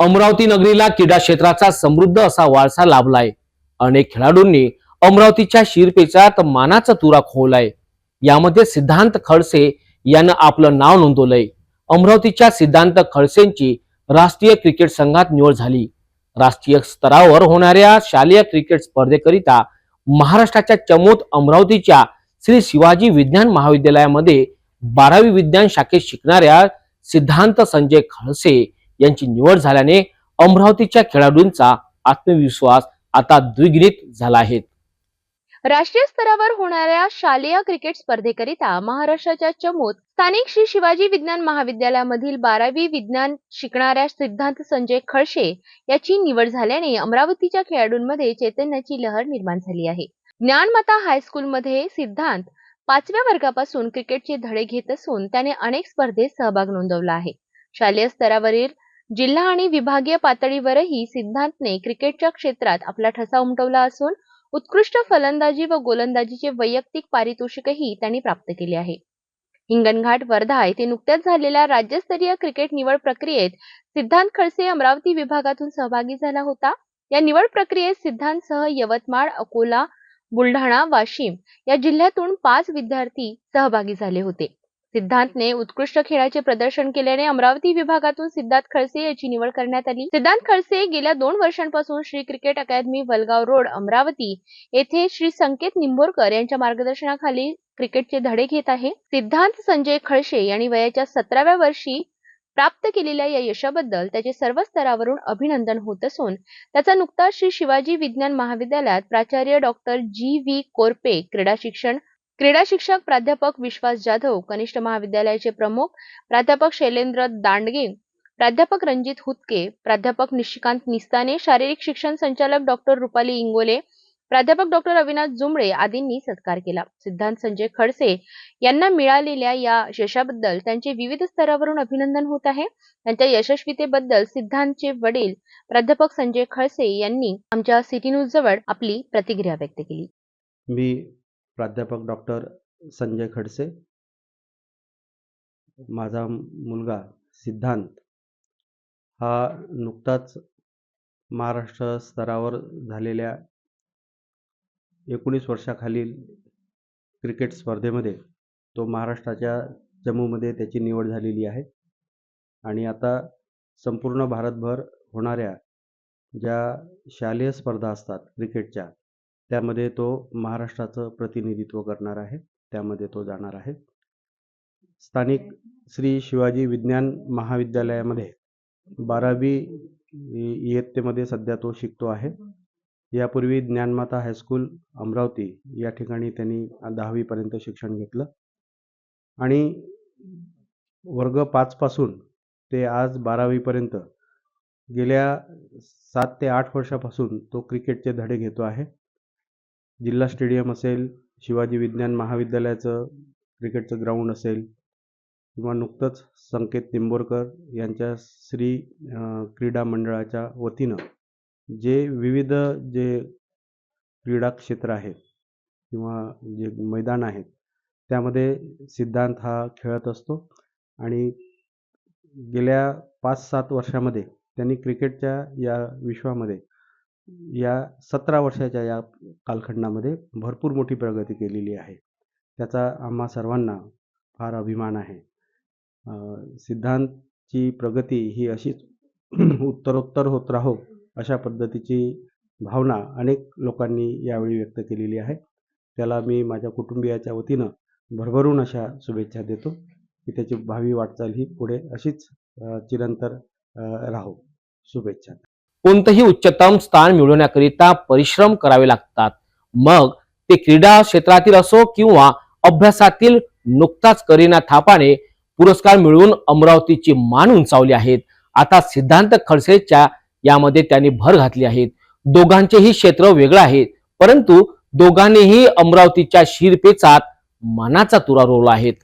अमरावती नगरीला क्रीडा क्षेत्राचा समृद्ध असा वारसा लाभलाय. अनेक खेळाडूंनी अमरावतीच्या शिरपेचात मानाचा तुरा खोवलाय. यामध्ये सिद्धांत खडसे यानं आपलं नाव नोंदवलंय. अमरावतीच्या सिद्धांत खडसेंची राष्ट्रीय क्रिकेट संघात निवड झाली. राष्ट्रीय स्तरावर होणाऱ्या शालेय क्रिकेट स्पर्धेकरिता महाराष्ट्राच्या चमूत अमरावतीच्या श्री शिवाजी विज्ञान महाविद्यालयामध्ये बारावी विज्ञान शाखेत शिकणाऱ्या सिद्धांत संजय खडसे यांची निवड झाल्याने अमरावतीच्या खेळाडूंचा आत्मविश्वास आता द्विगुणित झाला आहे. राष्ट्रीय स्तरावर होणाऱ्या शालेय क्रिकेट स्पर्धेकरिता महाराष्ट्राच्या चमूत स्थानिक श्री शिवाजी विज्ञान महाविद्यालयामधील बारावी विज्ञान शिकणाऱ्या सिद्धांत संजय खळशे याची निवड झाल्याने अमरावतीच्या खेळाडूंमध्ये चैतन्याची लहर निर्माण झाली आहे. ज्ञानमाता हायस्कूलमध्ये सिद्धांत पाचव्या वर्गापासून क्रिकेटचे धडे घेत असून त्याने अनेक स्पर्धेत सहभाग नोंदवला आहे. शालेय स्तरावरील जिल्हा आणि विभागीय पातळीवरही सिद्धांतने क्रिकेटच्या क्षेत्रात आपला ठसा उमटवला असून उत्कृष्ट फलंदाजी व गोलंदाजीचे वैयक्तिक पारितोषिकही त्यांनी प्राप्त केले आहे. हिंगणघाट वर्धा येथे नुकत्याच झालेल्या राज्यस्तरीय क्रिकेट निवड प्रक्रियेत सिद्धांत खडसे अमरावती विभागातून सहभागी झाला होता. या निवड प्रक्रियेत सिद्धांतसह यवतमाळ अकोला बुलढाणा वाशिम या जिल्ह्यातून पाच विद्यार्थी सहभागी झाले होते. सिद्धांतने उत्कृष्ट खेळाचे प्रदर्शन केल्याने अमरावती विभागातून सिद्धार्थ खडसे याची निवड करण्यात आली. सिद्धांत खडसे गेल्या दोन वर्षांपासून Shri cricket academy Walgaon road Amravati येथे श्री संकेत निंबोरकर यांच्या मार्गदर्शनाखाली क्रिकेटचे धडे घेत आहे. सिद्धांत संजय खळसे यांनी वयाच्या सतराव्या वर्षी प्राप्त केलेल्या या यशाबद्दल त्याचे सर्व स्तरावरून अभिनंदन होत असून त्याचा नुकताच श्री शिवाजी विज्ञान महाविद्यालयात प्राचार्य डॉक्टर जी व्ही कोरपे क्रीडा शिक्षण क्रीडा शिक्षक प्राध्यापक विश्वास जाधव कनिष्ठ महाविद्यालयाचे प्रमुख प्राध्यापक शैलेंद्र दांडगे प्राध्यापक रणजित हुतके प्राध्यापक निशिकांत निस्ताने शारीरिक शिक्षण संचालक डॉक्टर रुपाली इंगोले प्राध्यापक डॉक्टर अविनाश जुमळे आदींनी सत्कार केला. सिद्धांत संजय खडसे यांना मिळालेल्या या यशाबद्दल त्यांचे विविध स्तरावरून अभिनंदन होत आहे. त्यांच्या यशस्वीतेबद्दल सिद्धांतचे वडील प्राध्यापक संजय खडसे यांनी आमच्या सिटी न्यूज जवळ आपली प्रतिक्रिया व्यक्त केली. मी प्राध्यापक डॉक्टर संजय खडसे माझा मुलगा सिद्धांत. हा नुकताच महाराष्ट्र स्तरावर झालेल्या एकोणीस वर्षाखालील क्रिकेट स्पर्धेमध्ये तो महाराष्ट्राच्या जम्मूमध्ये त्याची निवड झालेली आहे. आणि आता संपूर्ण भारतभर होणाऱ्या ज्या शालेय स्पर्धा असतात क्रिकेटच्या त्यामध्ये तो महाराष्ट्राचं प्रतिनिधित्व करणार आहे. त्यामध्ये तो जाणार आहे. स्थानिक श्री शिवाजी विज्ञान महाविद्यालयामध्ये बारावी इयत्तेमध्ये सध्या तो शिकतो आहे. यापूर्वी ज्ञानमाता हायस्कूल अमरावती या ठिकाणी त्यांनी दहावीपर्यंत शिक्षण घेतलं. आणि वर्ग पाचपासून ते आज बारावीपर्यंत गेल्या सात ते आठ वर्षापासून तो क्रिकेटचे धडे घेतो आहे. जिल्हा स्टेडियम असेल शिवाजी विज्ञान महाविद्यालयाचं क्रिकेटचं ग्राउंड असेल किंवा नुकतंच संकेत निंबोरकर यांच्या श्री क्रीडा मंडळाच्या वतीनं जे विविध जे क्रीडा क्षेत्र आहेत किंवा जे मैदान आहेत त्यामध्ये सिद्धांत हा खेळत असतो. आणि गेल्या पाच सात वर्षामध्ये त्यांनी क्रिकेटच्या या विश्वामध्ये या सतरा वर्षाच्या या कालखंडामध्ये भरपूर मोठी प्रगती केलेली आहे. त्याचा आम्हा सर्वांना फार अभिमान आहे. सिद्धांतची प्रगती ही अशीच उत्तरोत्तर होत राहो अशा पद्धतीची भावना अनेक लोकांनी यावेळी व्यक्त केलेली आहे. त्याला मी माझ्या कुटुंबियाच्या वतीनं भरभरून अशा शुभेच्छा देतो की त्याची भावी वाटचाल ही पुढे अशीच चिरंतर राहो. शुभेच्छा. कोणतंही उच्चतम स्थान मिळवण्याकरिता परिश्रम करावे लागतात. मग ते क्रीडा क्षेत्रातील असो किंवा अभ्यासातील नुकताच करीना थापाने पुरस्कार मिळवून अमरावतीची मान उंचावली आहेत. आता सिद्धांत खडसेच्या यामध्ये त्यांनी भर घातली आहे दोघांचेही क्षेत्र वेगळं आहे परंतु दोघांनीही अमरावतीच्या शिरपेचात मानाचा तुरा रोवला आहेत.